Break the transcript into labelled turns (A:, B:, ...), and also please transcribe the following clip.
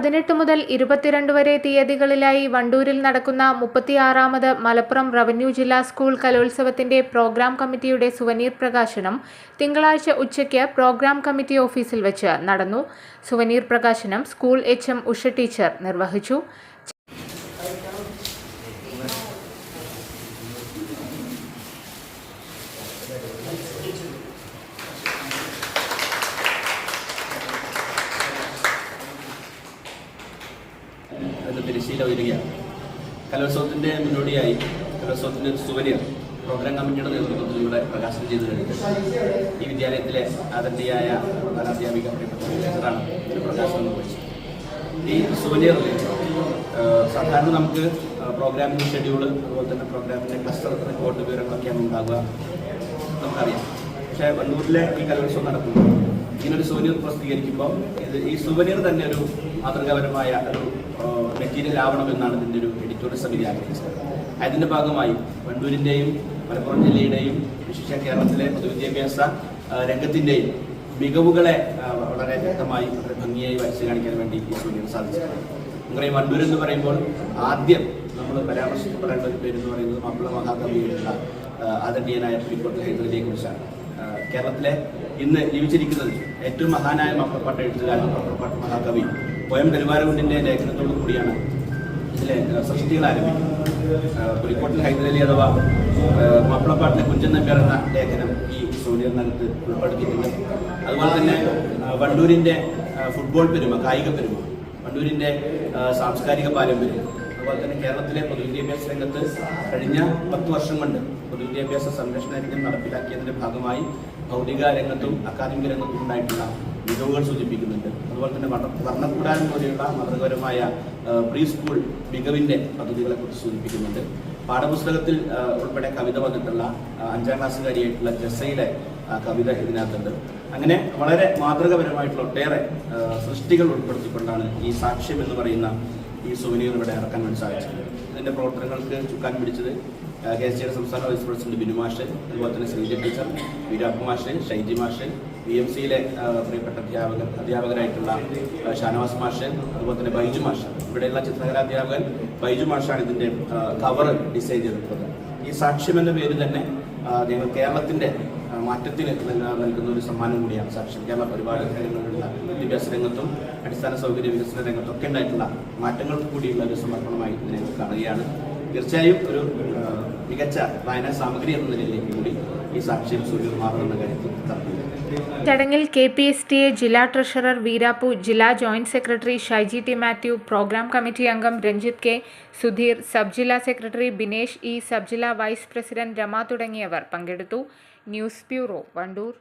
A: പതിനെട്ട് മുതൽ ഇരുപത്തിരണ്ട് വരെ തീയതികളിലായി വണ്ടൂരിൽ നടക്കുന്ന മുപ്പത്തിയാറാമത് മലപ്പുറം റവന്യൂ ജില്ലാ സ്കൂൾ കലോത്സവത്തിന്റെ പ്രോഗ്രാം കമ്മിറ്റിയുടെ സുവനീർ പ്രകാശനം തിങ്കളാഴ്ച ഉച്ചയ്ക്ക് പ്രോഗ്രാം കമ്മിറ്റി ഓഫീസിൽ വെച്ച് നടന്നു. സുവനീർ പ്രകാശനം school H M Usha teacher നിർവഹിച്ചു.
B: അത് വരികയാണ് ഉയരുകയാണ് കലോത്സവത്തിന്റെ മുന്നോടിയായി കലോത്സവത്തിന്റെ ഒരു സുവനിയർ പ്രോഗ്രാം കമ്മിറ്റിയുടെ നേതൃത്വത്തിൽ ഇവിടെ പ്രകാശനം ചെയ്തു കഴിഞ്ഞു. ഈ വിദ്യാലയത്തിലെ ആദരണീയായ പ്രധാനാധ്യാപിക ടീച്ചറാണ് പ്രകാശനം നിർവഹിച്ചത്. ഈ സുവനിയറിൽ സാധാരണ നമുക്ക് പ്രോഗ്രാമിന്റെ ഷെഡ്യൂൾ അതുപോലെ തന്നെ പ്രോഗ്രാമിന്റെ ക്ലസ്റ്റർ റിപ്പോർട്ട് വിവരങ്ങളൊക്കെയാണ് ഉണ്ടാകുക നമുക്കറിയാം. പക്ഷേ വണ്ടൂരിലെ ഈ കലോത്സവം നടക്കുമ്പോൾ ഇങ്ങനൊരു സുവനീർ പ്രസിദ്ധീകരിക്കുമ്പോൾ ഇത് ഈ സുവനീർ തന്നെ ഒരു മാതൃകാപരമായ ഒരു മെറ്റീരിയൽ ആവണം എന്നാണ് ഇതിന്റെ ഒരു എഡിറ്റോറിയൽ സമിതി ആഗ്രഹിച്ചത്. അതിന്റെ ഭാഗമായി വണ്ടൂരിന്റെയും മലപ്പുറം ജില്ലയുടെയും വിശേഷ കേരളത്തിലെ പൊതുവിദ്യാഭ്യാസ രംഗത്തിന്റെയും മികവുകളെ വളരെ വ്യക്തമായി വളരെ ഭംഗിയായി വരച്ചു കാണിക്കാൻ വേണ്ടി ഈ സുവനീർ സാധിച്ചിട്ടുണ്ട് നമുക്കറിയാം വണ്ടൂർ എന്ന് പറയുമ്പോൾ ആദ്യം നമ്മൾ പരാമർശിക്കപ്പെടേണ്ട ഒരു പേര് എന്ന് പറയുന്നത് മപ്പിള മഹാകവിയുള്ള ആദരണീയനായ പുലിക്കോട്ട് ഹൈദരലിയെ കുറിച്ചാണ് കേരളത്തിലെ ഇന്ന് ജീവിച്ചിരിക്കുന്നത് ഏറ്റവും മഹാനായ മക്കളപ്പാട്ട് എഴുത്തുകാരൻ മക്കളപ്പാട്ട് മഹാകവി പോയം കരുവാരകുണ്ടിന്റെ ലേഖനത്തോടു കൂടിയാണ് ഇതിലെ സൃഷ്ടികൾ ആരംഭിക്കുന്നത്. പുലിക്കോട്ടിൽ ഹൈദരലി അഥവാ മക്കളപ്പാട്ടിലെ കുഞ്ചൻ നമ്പ്യാർ എന്ന ലേഖനം ഈ സൂര്യനകത്ത് ഉൾപ്പെടുത്തിയിട്ടുണ്ട്. അതുപോലെ തന്നെ വണ്ടൂരിന്റെ ഫുട്ബോൾ പെരുമ കായിക പെരുമ വണ്ടൂരിന്റെ സാംസ്കാരിക പാരമ്പര്യം അതുപോലെ തന്നെ കേരളത്തിലെ പൊതുവിദ്യാഭ്യാസ രംഗത്ത് കഴിഞ്ഞ പത്ത് വർഷം കൊണ്ട് പൊതുവിദ്യാഭ്യാസ സംരക്ഷണ രംഗം നടപ്പിലാക്കിയതിന്റെ ഭാഗമായി ഭൗതിക രംഗത്തും അക്കാദമിക രംഗത്തും ഉണ്ടായിട്ടുള്ള മികവുകൾ സൂചിപ്പിക്കുന്നുണ്ട്. അതുപോലെ തന്നെ വർണ- വർണക്കൂടാരം പോലെയുള്ള മതപരമായ പ്രീ സ്കൂൾ മികവിന്റെ പദ്ധതികളെ കുറിച്ച് സൂചിപ്പിക്കുന്നുണ്ട്. പാഠപുസ്തകത്തിൽ ഉൾപ്പെടെ കവിത വന്നിട്ടുള്ള അഞ്ചാം ക്ലാസ്സുകാരിയായിട്ടുള്ള ജസയിലെ കവിത ഇതിനകത്തുണ്ട്. അങ്ങനെ വളരെ മാതൃകപരമായിട്ടുള്ള ഒട്ടേറെ സൃഷ്ടികൾ ഉൾപ്പെടുത്തിക്കൊണ്ടാണ് ഈ സാക്ഷ്യം എന്ന് പറയുന്ന ഈ സുവനീർ ഇവിടെ ഇറക്കാൻ വേണ്ടി സാധിച്ചത് ഇതിന്റെ പ്രവർത്തനങ്ങൾക്ക് ചുക്കാൻ പിടിച്ചത് കെ എസ് സിയുടെ സംസ്ഥാന വൈസ് പ്രസിഡന്റ് ബിനു മാഷ് അതുപോലെ തന്നെ ശ്രീജ ടീച്ചർ വീരാപ്പ ഷൈജി മാഷ് ബി എം സിയിലെ പ്രിയപ്പെട്ട അധ്യാപകർ അധ്യാപകരായിട്ടുള്ള ഷാനവാസ് മാഷ് അതുപോലെ തന്നെ ബൈജു മാഷ്. ഇവിടെയുള്ള ചിത്രകലാ അധ്യാപകൻ ബൈജു മാഷാണ് ഇതിന്റെ കവർ ഡിസൈൻ ചെയ്തിട്ടുള്ളത്. ഈ സാക്ഷ്യം എന്ന പേര് തന്നെ ഞങ്ങൾ കേരളത്തിന്റെ ആ, മാറ്റത്തിന് നൽകുന്ന ഒരു സമ്മാനം കൂടിയാണ്. സാക്ഷ്യം കേരള കാര്യങ്ങളിലുള്ള വിദ്യാഭ്യാസ രംഗത്തും അടിസ്ഥാന സൗകര്യ വികസന രംഗത്തും ഒക്കെ ഉണ്ടായിട്ടുള്ള മാറ്റങ്ങൾക്ക് കൂടിയുള്ള ഒരു സമർപ്പണമായി ഇതിനെ കാണുകയാണ് തീർച്ചയായും ഒരു മികച്ച വായനാ സാമഗ്രി എന്ന നിലയിലേക്ക് കൂടി ഈ സാക്ഷ്യം സൂര്യൻ മാറുന്ന കാര്യത്തിൽ
A: ചടങ്ങിൽ K P S T A ജില്ലാ ട്രഷറർ വീരാപ്പു ജില്ലാ joint secretary Shyji T Mathew programme committee അംഗം രഞ്ജിത്ത് കെ സുധീർ സബ് ജില്ലാ സെക്രട്ടറി ബിനേഷ് ഇ സബ് ജില്ലാ വൈസ് പ്രസിഡന്റ് രമ തുടങ്ങിയവർ പങ്കെടുത്തു. News bureau Wandoor.